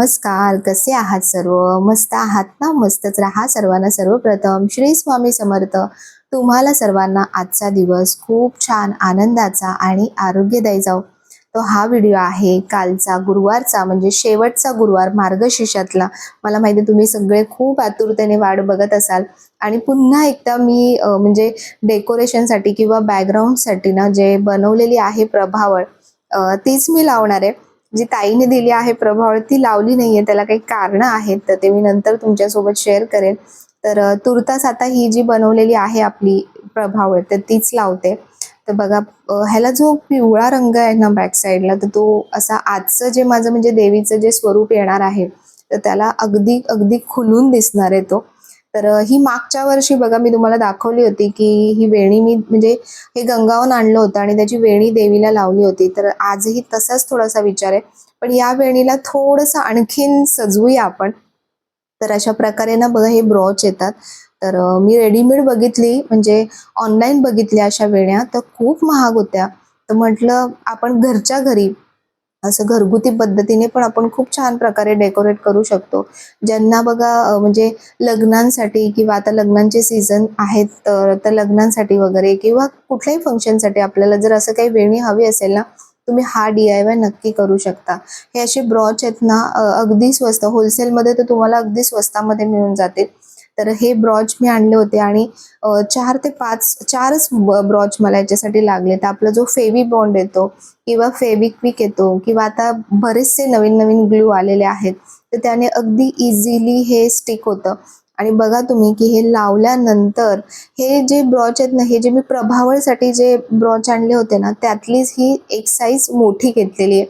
नमस्कार कसे आहात सर्व? मस्त आहात ना? मस्तच राहा सर्वांना. सर्वप्रथम श्री स्वामी समर्थ. तुम्हाला सर्वांना आजचा दिवस खूप छान आनंदाचा आणि आरोग्यदायी जाऊ तो हा व्हिडिओ आहे कालचा गुरुवारचा म्हणजे शेवटचा गुरुवार मार्गशीर्षातला. मला माहिती आहे तुम्ही सगळे खूप आतुरतेने वाट बघत असाल. आणि पुन्हा एकदा मी म्हणजे डेकोरेशनसाठी किंवा बॅकग्राऊंडसाठी ना जे बनवलेली आहे प्रभावळ तीच मी लावणार आहे. जी ताईने दिली आहे प्रभावळ ती लावली नाहीये. त्याला काही कारणं आहेत तर ते मी नंतर तुमच्यासोबत शेअर करेन. तर तुर्तास आता ही जी बनवलेली आहे आपली प्रभावळ तर तीच लावते. तर बघा ह्याला जो पिवळा रंग आहे ना बॅक साईडला तर तो असा आजचं जे माझं म्हणजे देवीचं जे स्वरूप येणार आहे तर त्याला अगदी अगदी खुलून दिसणार आहे तो. तर ही मागच्या वर्षी बघा मी तुम्हाला दाखवली होती की ही वेणी मी म्हणजे हे गंगावून आणलं होतं आणि त्याची वेणी देवीला लावली होती. तर आजही तसाच थोडासा विचार आहे. पण या वेणीला थोडंसं आणखीन सजवूया आपण. तर अशा प्रकारे ना बघा हे ब्रॉच येतात. तर मी रेडीमेड बघितली म्हणजे ऑनलाईन बघितल्या अशा वेण्या. तर खूप महाग होत्या. तर म्हटलं आपण घरच्या घरी असं घरगुती पद्धतीने पण आपण खूप छान प्रकारे डेकोरेट करू शकतो. ज्यांना बघा म्हणजे लग्नांसाठी किंवा आता लग्नांचे सीझन आहेत तर तर लग्नांसाठी वगैरे किंवा कुठल्याही फंक्शनसाठी आपल्याला जर असं काही वेणी हवी असेल ना तुम्ही हा डी आय वाय नक्की करू शकता. हे असे ब्रॉच आहेत ना अगदी स्वस्त. होलसेलमध्ये तर तुम्हाला अगदी स्वस्तामध्ये मिळून जातील. तर हे ब्रॉच मी आणले होते आणि चार ते पाच चारच ब्रॉच मला याच्यासाठी लागले. तर आपला जो फेवी बॉन्ड येतो किंवा फेविक्विक येतो किंवा आता बरेचसे नवीन नवीन ग्लू आलेले आहेत तर त्याने अगदी इझिली हे स्टिक होतं. आणि बघा तुम्ही की हे लावल्यानंतर हे जे ब्रॉच आहेत ना हे जे मी प्रभावळसाठी जे ब्रॉच आणले होते ना त्यातलीच ही एक साईज मोठी घेतलेली आहे.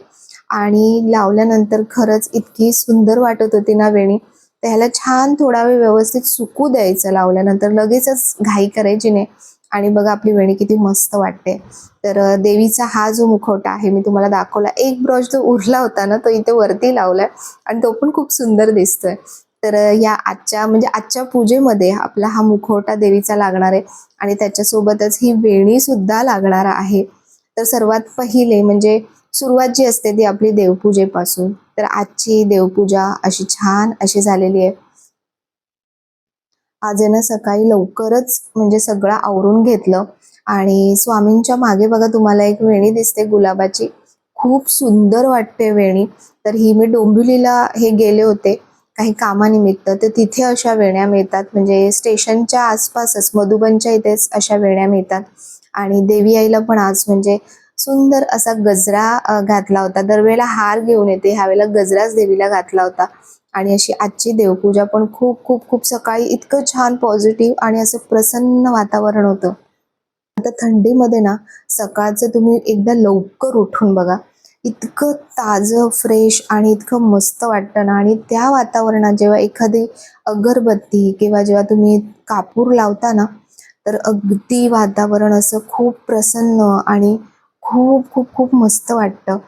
आणि लावल्यानंतर खरंच इतकी सुंदर वाटत होती ना वेणी. तर ह्याला छान थोडा वेळ व्यवस्थित सुकू द्यायचं लावल्यानंतर लगेचच घाई करायची नाही आणि बघा आपली वेणी किती मस्त वाटते. तर देवीचा हा जो मुखवटा आहे मी तुम्हाला दाखवला. एक ब्रश जो उरला होता ना तो इथे वरती लावलाय आणि तो पण खूप सुंदर दिसतोय. तर या आजच्या म्हणजे आजच्या पूजेमध्ये आपला हा मुखवटा देवीचा लागणार आहे आणि त्याच्यासोबतच ही वेणी सुद्धा लागणार आहे. तर सर्वात पहिले म्हणजे सुरुवात जी असते ती आपली देवपूजेपासून. तर आजची देवपूजा अशी छान अशी झालेली आहे. आज आहे ना सकाळी लवकरच म्हणजे सगळं आवरून घेतलं. आणि स्वामींच्या मागे बघा तुम्हाला एक वेणी दिसते गुलाबाची. खूप सुंदर वाटते वेणी. तर ही मी डोंबिवलीला हे गेले होते काही कामानिमित्त. तर तिथे अशा वेण्या मिळतात. म्हणजे स्टेशनच्या आसपासच मधुबनच्या इथेच अशा वेण्या मिळतात. आणि देवी आईला पण आज म्हणजे सुंदर असा गजरा घातला होता. दरवेळेला हार घेऊन येते. ह्यावेळेला गजराच देवीला घातला होता. आणि अशी आजची देवपूजा पण खूप खूप खूप सकाळी इतकं छान पॉझिटिव्ह आणि असं प्रसन्न वातावरण होतं. आता थंडीमध्ये ना सकाळचं तुम्ही एकदा लवकर उठून बघा. इतकं ताजं फ्रेश आणि इतकं मस्त वाटतं ना. आणि त्या वातावरणात जेव्हा एखादी अगरबत्ती किंवा जेव्हा तुम्ही कापूर लावता ना तर अगदी वातावरण असं खूप प्रसन्न आणि खूप खूप खूप मस्त वाटतं.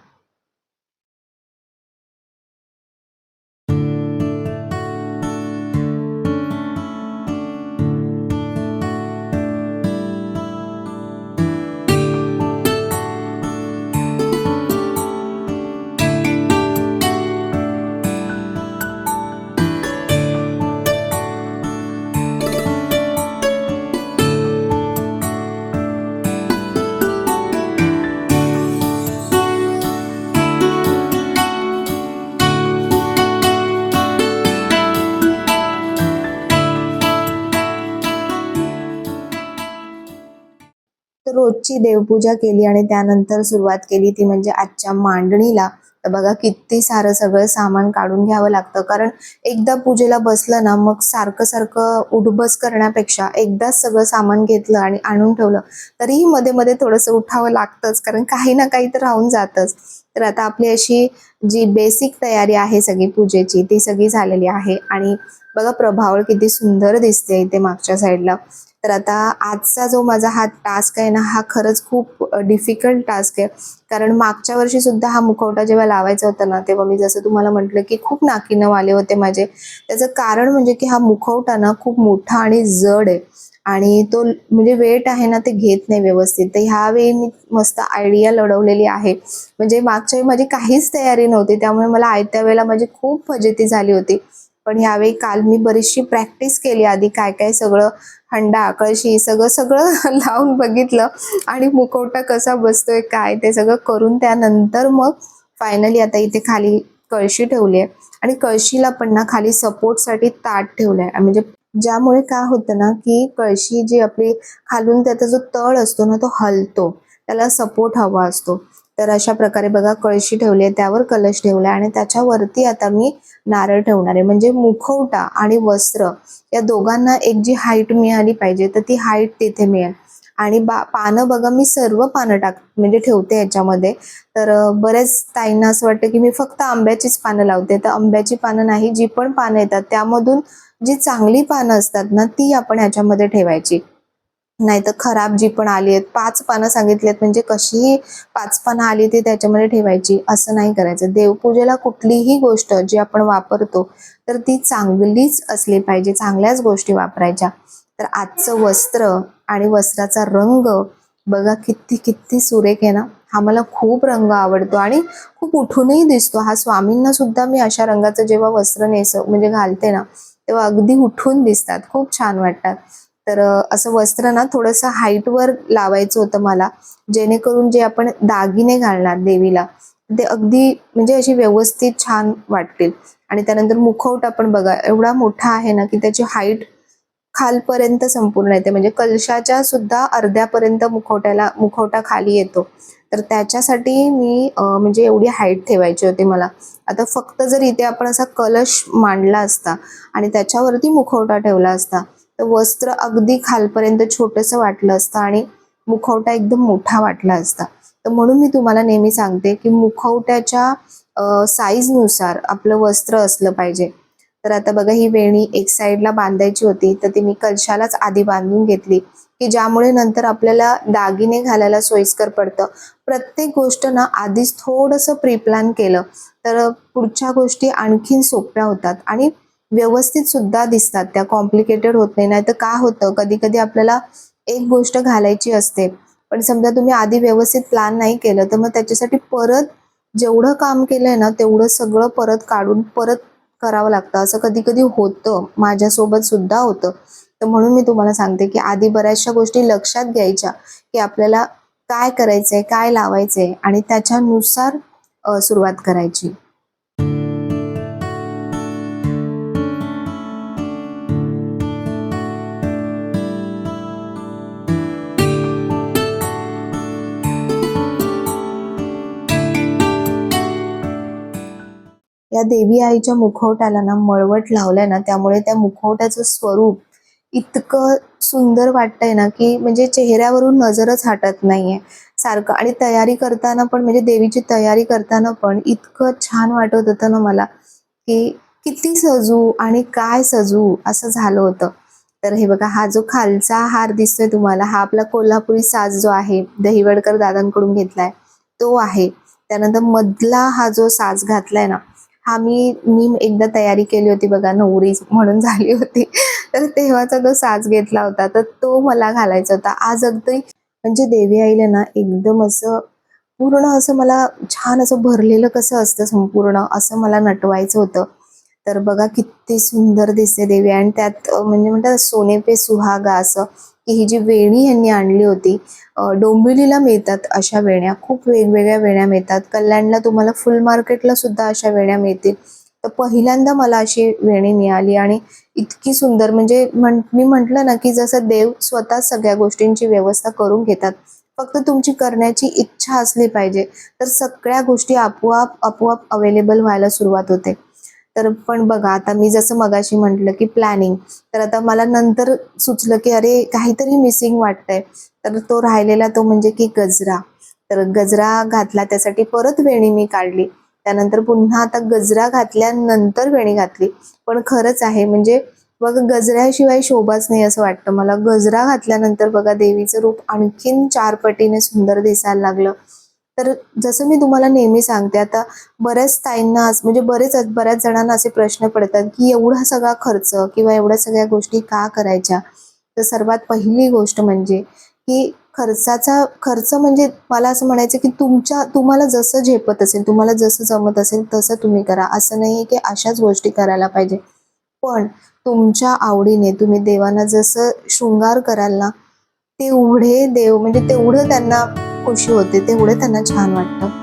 रोजची देवपूजा केली आणि त्यानंतर सुरुवात केली ती म्हणजे आजच्या मांडणीला. तर बघा किती सारं सगळं सामान काढून घ्यावं लागतं. कारण एकदा पूजेला बसलं ना मग सारखं सारखं उठबस करण्यापेक्षा एकदाच सगळं सामान घेतलं आणि आणून ठेवलं तरीही मध्ये मध्ये थोडंसं उठावं लागतंच. कारण काही ना काही तर राहून जातच. तर आता आपली अशी जी बेसिक तयारी आहे सगळी पूजेची ती सगळी झालेली आहे. आणि बघा प्रभावळ किती सुंदर दिसते इथे मागच्या साईडला तर आता आजचा जो माझा हा टास्क आहे ना हा खरंच खूप डिफिकल्ट टास्क आहे. कारण मागच्या वर्षी सुद्धा हा मुखवटा जेव्हा लावायचा होता ना तेव्हा मी जसं तुम्हाला म्हटलं की खूप नाकीनं आले होते माझे. त्याचं कारण म्हणजे की हा मुखवटा ना खूप मोठा आणि जड आहे. आणि तो म्हणजे वेट आहे ना ते घेत नाही व्यवस्थित. तर ह्यावेळी मी मस्त आयडिया लढवलेली आहे. म्हणजे मागच्या वेळी माझी काहीच तयारी नव्हती त्यामुळे मला आयत्या वेळेला माझी खूप फजिती झाली होती. पण यावेळी काल मी बरीचशी प्रॅक्टिस केली आधी काय काय सगळं हंडा कळशी सगळं सगळं लावून बघितलं. आणि मुखवटा कसा बसतोय काय ते सगळं करून त्यानंतर मग फायनली आता इथे खाली कळशी ठेवली आहे. आणि कळशीला पण ना खाली सपोर्टसाठी ताट ठेवलंय. म्हणजे ज्यामुळे काय होतं ना की कळशी जी आपली खालून त्याचा जो तळ असतो ना तो हलतो. त्याला सपोर्ट हवा असतो. तर अशा प्रकारे बघा कळशी ठेवली आहे त्यावर कलश ठेवला आणि त्याच्यावरती आता मी नारळ ठेवणार आहे. म्हणजे मुखवटा आणि वस्त्र या दोघांना एक जी हाईट मिळाली पाहिजे तर ती हाईट तिथे मिळेल. आणि बा पानं बघा मी सर्व पानं टाक म्हणजे ठेवते याच्यामध्ये. तर बरेच ताईंना असं वाटतं की मी फक्त आंब्याचीच पानं लावते. तर आंब्याची पानं नाही जी पण पानं येतात त्यामधून जी चांगली पानं असतात ना ती आपण याच्यामध्ये ठेवायची. नाही तर खराब जी पण आली आहेत पाच पानं सांगितली आहेत म्हणजे कशीही पाच पानं आली ती त्याच्यामध्ये ठेवायची असं नाही करायचं. देवपूजेला कुठलीही गोष्ट जी आपण वापरतो तर ती चांगलीच असली पाहिजे चांगल्याच गोष्टी वापरायच्या. तर आजचं वस्त्र आणि वस्त्राचा रंग बघा किती किती सुरेख आहे ना. हा मला खूप रंग आवडतो आणि खूप उठूनही दिसतो. हा स्वामींना सुद्धा मी अशा रंगाचं जेव्हा वस्त्र नेस म्हणजे घालते ना तेव्हा अगदी उठून दिसतात. खूप छान वाटतात. तर असं वस्त्र ना थोडंसं हाईटवर लावायचं होतं मला जेणेकरून जे आपण दागिने घालणार देवीला ते अगदी म्हणजे अशी व्यवस्थित छान वाटतील. आणि त्यानंतर मुखवटा पण बघा एवढा मोठा आहे ना की त्याची हाईट खालपर्यंत संपूर्ण येते. म्हणजे कलशाच्या सुद्धा अर्ध्यापर्यंत मुखवट्याला मुखवटा खाली येतो. तर त्याच्यासाठी मी म्हणजे एवढी हाईट ठेवायची होती मला. आता फक्त जर इथे आपण असा कलश मांडला असता आणि त्याच्यावरती मुखवटा ठेवला असता तर वस्त्र अगदी खालपर्यंत छोटंसं वाटलं असतं आणि मुखवटा एकदम मोठा वाटला असता. तर म्हणून मी तुम्हाला नेहमी सांगते की मुखवट्याच्या साईजनुसार आपलं वस्त्र असलं पाहिजे. तर आता बघा ही वेणी एक साईडला बांधायची होती तर ती मी कलशालाच आधी बांधून घेतली. की ज्यामुळे नंतर आपल्याला दागिने घालायला सोयीस्कर पडतं. प्रत्येक गोष्ट ना आधीच थोडंसं प्रीप्लॅन केलं तर पुढच्या गोष्टी आणखीन सोप्या होतात आणि व्यवस्थित सुद्धा दिसतात. त्या कॉम्प्लिकेटेड होत नाही. नाही तर काय होतं? कधी कधी आपल्याला एक गोष्ट घालायची असते. पण समजा तुम्ही आधी व्यवस्थित प्लॅन नाही केलं तर मग त्याच्यासाठी परत जेवढं काम केलंय ना तेवढं सगळं परत काढून परत करावं लागतं. असं कधी कधी होतं. माझ्यासोबत सुद्धा होतं. तर म्हणून मी तुम्हाला सांगते की आधी बऱ्याचशा गोष्टी लक्षात घ्यायच्या की आपल्याला काय करायचंय काय लावायचंय आणि त्याच्यानुसार सुरुवात करायची. या देवी आईच्या मुखवट्याला ना मळवट लावल्या ना त्यामुळे त्या मुखवट्याचं स्वरूप इतकं सुंदर वाटतंय ना की म्हणजे चेहऱ्यावरून नजरच हटत नाहीये. सारखं आणि तयारी करताना पण म्हणजे देवीची तयारी करताना पण इतकं छान वाटत होतं ना मला की किती सजू आणि काय सजू असं झालं होतं. तर हे बघा हा जो खालचा हार दिसतोय तुम्हाला हा आपला कोल्हापुरी साज जो आहे दहिवडकर दादांकडून घेतलाय तो आहे. त्यानंतर मधला हा जो साज घातलाय ना हा मी मी एकदा तयारी केली होती बघा नवरी म्हणून झाली होती. तर तेव्हाचा तो साज घेतला होता तर तो मला घालायचा होता. आज अगदी म्हणजे देवी आईला ना एकदम असं पूर्ण असं मला छान असं भरलेलं कसं असतं संपूर्ण असं मला नटवायचं होतं. तर बघा किती सुंदर दिसते देवी. आणि त्यात म्हणजे म्हणतात सोने पे सुहागा असं. की ही जी वेणी यांनी आणली होती डोंबिवलीला मिळतात अशा वेण्या खूप वेगवेगळ्या वेण्या मिळतात. कल्याणला तुम्हाला फुल मार्केटला सुद्धा अशा वेण्या मिळतील. तर पहिल्यांदा मला अशी वेणी मिळाली आणि इतकी सुंदर म्हणजे म्हण मी म्हटलं ना की जसं देव स्वतः सगळ्या गोष्टींची व्यवस्था करून घेतात. फक्त तुमची करण्याची इच्छा असली पाहिजे तर सगळ्या गोष्टी आपोआप आपोआप अवेलेबल व्हायला सुरुवात होते. तर पण बघा आता मी जसं मगाशी म्हटलं की प्लॅनिंग तर आता मला नंतर सुचलं की अरे काहीतरी मिसिंग वाटतंय. तर तो राहिलेला तो म्हणजे की गजरा. तर गजरा घातला त्यासाठी परत वेणी मी काढली. त्यानंतर पुन्हा आता गजरा घातल्यानंतर वेणी घातली. पण खरंच आहे म्हणजे बघ गजऱ्याशिवाय शोभाच नाही असं वाटतं मला. गजरा घातल्यानंतर बघा देवीचं रूप आणखीन चार पटीने सुंदर दिसायला लागलं. तर जसं मी तुम्हाला नेहमी सांगते आता बऱ्याच ताईंना म्हणजे बरेच बऱ्याच जणांना असे प्रश्न पडतात की एवढा सगळा खर्च किंवा एवढ्या सगळ्या गोष्टी का करायच्या? तर सर्वात पहिली गोष्ट म्हणजे की खर्चाचा खर्च म्हणजे मला असं म्हणायचं की तुमच्या तुम्हाला जसं झेपत असेल तुम्हाला जसं जमत असेल तसं तुम्ही करा. असं नाही आहे की अशाच गोष्टी करायला पाहिजे. पण तुमच्या आवडीने तुम्ही देवांना जसं शृंगार कराल ना तेवढे देव म्हणजे तेवढं त्यांना खुशी होते तेवढं त्यांना छान वाटतं.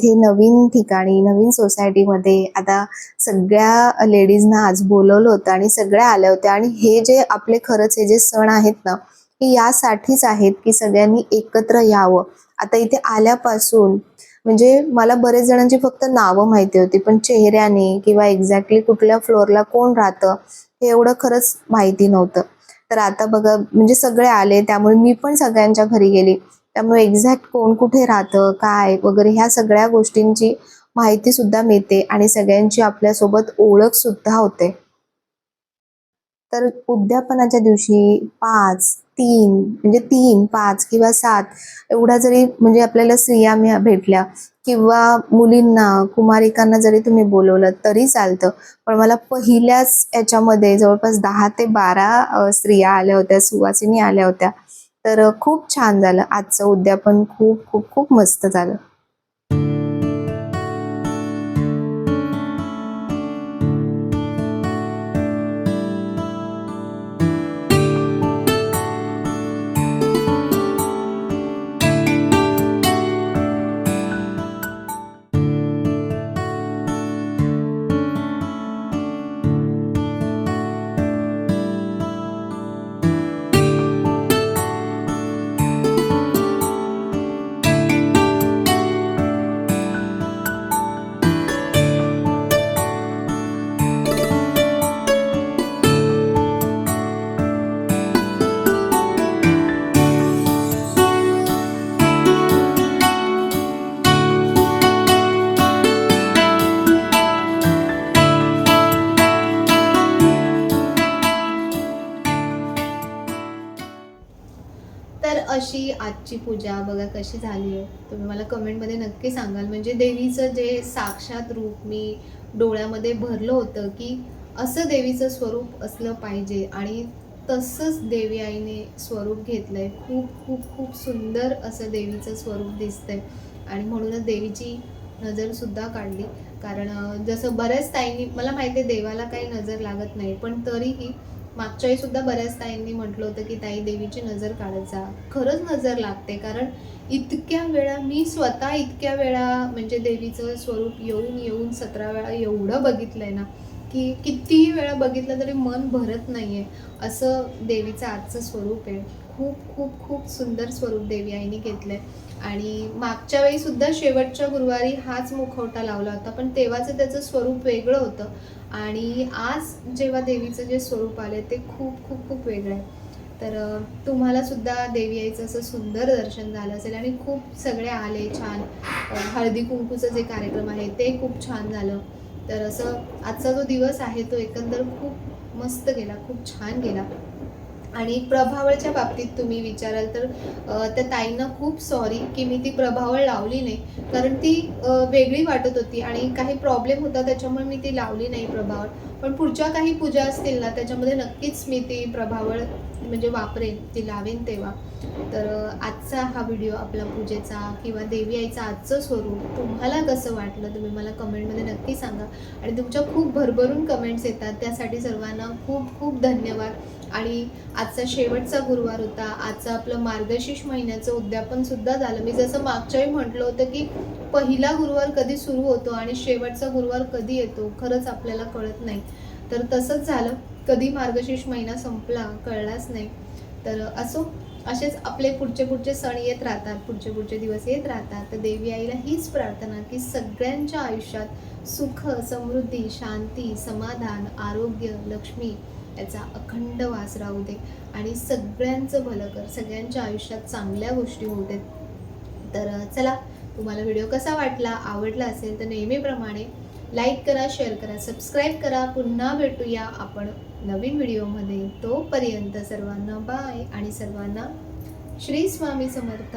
इथे नवीन ठिकाणी नवीन सोसायटीमध्ये आता सगळ्या लेडीजना आज बोलवलं होतं आणि सगळ्या आल्या होत्या. आणि हे जे आपले खरंच हे जे सण आहेत ना हे यासाठीच आहेत की सगळ्यांनी एकत्र यावं. आता इथे आल्यापासून म्हणजे मला बरेच जणांची फक्त नावं माहिती होती पण चेहऱ्याने किंवा एक्झॅक्टली कुठल्या फ्लोअरला कोण राहतं हे एवढं खरंच माहिती नव्हतं. तर आता बघा म्हणजे सगळे आले त्यामुळे मी पण सगळ्यांच्या घरी गेली. त्यामुळे एक्झॅक्ट कोण कुठे राहतं काय वगैरे ह्या सगळ्या गोष्टींची माहिती सुद्धा मिळते आणि सगळ्यांची आपल्यासोबत ओळख सुद्धा होते. तर उद्यापनाच्या दिवशी पाच तीन म्हणजे तीन पाच किंवा सात एवढा जरी म्हणजे आपल्याला स्त्रिया भेटल्या किंवा मुलींना कुमारिकांना जरी तुम्ही बोलवलं तरी चालतं. पण मला पहिल्याच याच्यामध्ये जवळपास दहा ते बारा स्त्रिया आल्या होत्या सुवासिनी आल्या होत्या. तर खूप छान झालं. आजचं उद्यापन खूप खूप खूप मस्त झालं. तर अशी आजची पूजा बघा कशी झाली आहे. तुम्ही मला कमेंटमध्ये नक्की सांगाल. म्हणजे देवीचं जे साक्षात रूप मी डोळ्यामध्ये भरलं होतं की असं देवीचं स्वरूप असलं पाहिजे आणि तसंच देवी आईने स्वरूप घेतलं आहे खूप खूप खूप सुंदर असं देवीचं स्वरूप दिसतंय. आणि म्हणूनच देवीची नजरसुद्धा काढली. कारण जसं बऱ्याच ताईंनी मला माहिती आहे देवाला काही नजर लागत नाही पण तरीही मागच्या सुद्धा बऱ्याच ताईंनी म्हटलं होतं की ताई देवीची नजर काढत जा. खरंच नजर लागते कारण इतक्या वेळा मी स्वतः इतक्या वेळा म्हणजे देवीचं स्वरूप येऊन येऊन सतरा वेळा एवढं बघितलंय ना की कितीही वेळा बघितलं तरी मन भरत नाहीये. असं देवीचं आजचं स्वरूप आहे. खूप खूप खूप सुंदर स्वरूप देवी आईने घेतलंय. आणि मागच्या वेळीसुद्धा शेवटच्या गुरुवारी हाच मुखवटा लावला होता पण तेव्हाचं त्याचं स्वरूप वेगळं होतं. आणि आज जेव्हा देवीचं जे स्वरूप आलं ते खूप खूप खूप वेगळं आहे. तर तुम्हाला सुद्धा देवी आईचं असं सुंदर दर्शन झालं असेल आणि खूप सगळे आले छान. हळदी कुंकूचं जे कार्यक्रम आहे ते खूप छान झालं. तर असं आजचा जो दिवस आहे तो एकंदर खूप मस्त गेला खूप छान गेला. आणि प्रभावळच्या बाबतीत तुम्ही विचाराल तर त्या ताईंना खूप सॉरी की मी ती प्रभावळ लावली नाही. कारण ती वेगळी वाटत होती आणि काही प्रॉब्लेम होता त्याच्यामुळे मी ती लावली नाही प्रभावळ. पण पुढच्या काही पूजा असतील ना त्याच्यामध्ये नक्कीच मी ती प्रभावळ म्हणजे वापरेन ती लावेन तेव्हा. तर आजचा हा व्हिडिओ आपला पूजेचा किंवा देवी आईचा आजचं स्वरूप तुम्हाला कसं वाटलं तुम्ही मला कमेंटमध्ये नक्की सांगा. आणि तुमच्या खूप भरभरून कमेंट्स येतात त्यासाठी सर्वांना खूप खूप धन्यवाद. आणि आजचा शेवटचा गुरुवार होता आजचं आपलं मार्गशीर्ष महिन्याचं उद्यापनसुद्धा झालं. मी जसं मागच्याही म्हटलं होतं की पहिला गुरुवार कधी सुरू होतो आणि शेवटचा गुरुवार कधी येतो खरंच आपल्याला कळत नाही. तर तसंच झालं. कधी मार्गशीर्ष महिना संपला कळलाच नाही. तर असो असेच आपले पुढचे पुढचे सण येत राहतात पुढचे पुढचे दिवस येत राहतात. तर देवी आईला हीच प्रार्थना की सगळ्यांच्या आयुष्यात सुख समृद्धी शांती समाधान आरोग्य लक्ष्मी याचा अखंड वास राहू दे आणि सगळ्यांचं भलं कर. सगळ्यांच्या आयुष्यात चांगल्या गोष्टी होऊ देत. तर चला तुम्हाला व्हिडिओ कसा वाटला आवडला असेल तर नेहमीप्रमाणे लाईक करा शेअर करा सबस्क्राईब करा. पुन्हा भेटूया आपण नवीन व्हिडिओमध्ये. तोपर्यंत सर्वांना बाय आणि सर्वांना श्री स्वामी समर्थ.